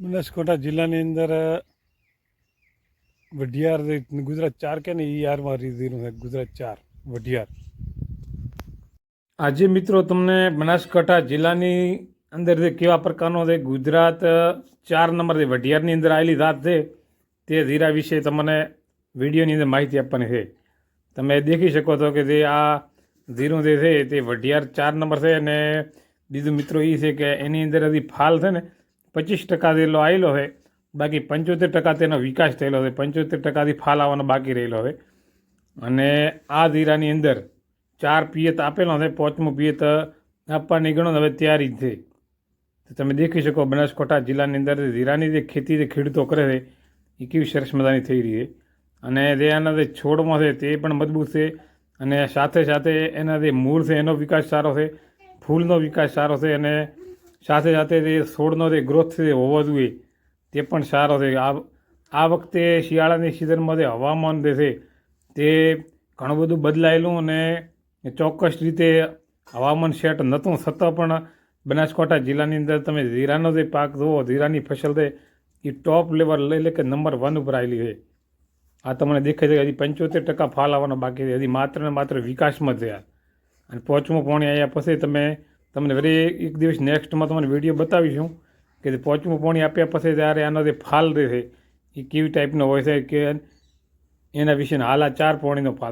બનાસકાંઠા જિલ્લાની અંદર, વઢિયાર ગુજરાત ચાર કે ને એ આરમાં રીધેલું છે, ગુજરાત ચાર, વઢિયાર. આજે મિત્રો તમને બનાસકાંઠા જિલ્લાની અંદર જે કેવા પ્રકારનો જે ગુજરાત ચાર નંબર જે વઢિયારની અંદર આવેલી રાત છે, તે ધીરા વિશે તમને વિડીયોની અંદર માહિતી આપવાની છે. તમે દેખી શકો છો કે જે આ ધીરું જે છે, તે વઢિયાર ચાર નંબર છે અને બીજું મિત્રો એ છે કે એની અંદર હજી ફાલ છે ને પચીસ ટકા જેટલો આવેલો હોય બાકી પંચોતેર ટકા તેનો વિકાસ થયેલો છે. પંચોતેર ટકાથી ફાલ આવવાનો બાકી રહેલો હોય અને આ ધીરાની અંદર ચાર પિયત આપેલો છે, પાંચમું પિયત આપવાની ગણો હવે તૈયારી છે. તો તમે દેખી શકો બનાસકાંઠા જિલ્લાની અંદર ધીરાની જે ખેતી જે ખેડૂતો કરે છે, એ કેવી સરસ મજાની થઈ રહી છે. અને જે એના જે છોડમાં છે, તે પણ મજબૂત છે. અને સાથે સાથે એના જે મૂળ છે, એનો વિકાસ સારો છે, ફૂલનો વિકાસ સારો છે અને સાથે સાથે જે છોડનો જે ગ્રોથ છે તે હોવો જોઈએ તે પણ સારો છે. આ આ વખતે શિયાળાની સિઝનમાં જે હવામાન જે છે, તે ઘણું બધું બદલાયેલું અને ચોક્કસ રીતે હવામાન સેટ નહોતું. છતાં પણ બનાસકાંઠા જિલ્લાની અંદર તમે જીરાનો જે પાક જુઓ, જીરાની ફસલ છે, એ ટોપ લેવલ એટલે કે નંબર વન ઉપર આવેલી છે. આ તમને દેખાય છે હજી પંચોતેર ટકા ફાલ આવવાનો બાકી છે. હજી માત્ર ને માત્ર વિકાસમાં થયા અને પોચમું પાણી આવ્યા પછી તમે તમને વરી એક દિવસ નેક્સ્ટમાં તમને વીડિયો બતાવીશું કે પોચમું પાણી આપ્યા પછી ત્યારે આનો ફાલ રહે છે, એ કેવી ટાઈપનો હોય છે કે એના વિશેના હાલ ચાર પાણીનો ફાલ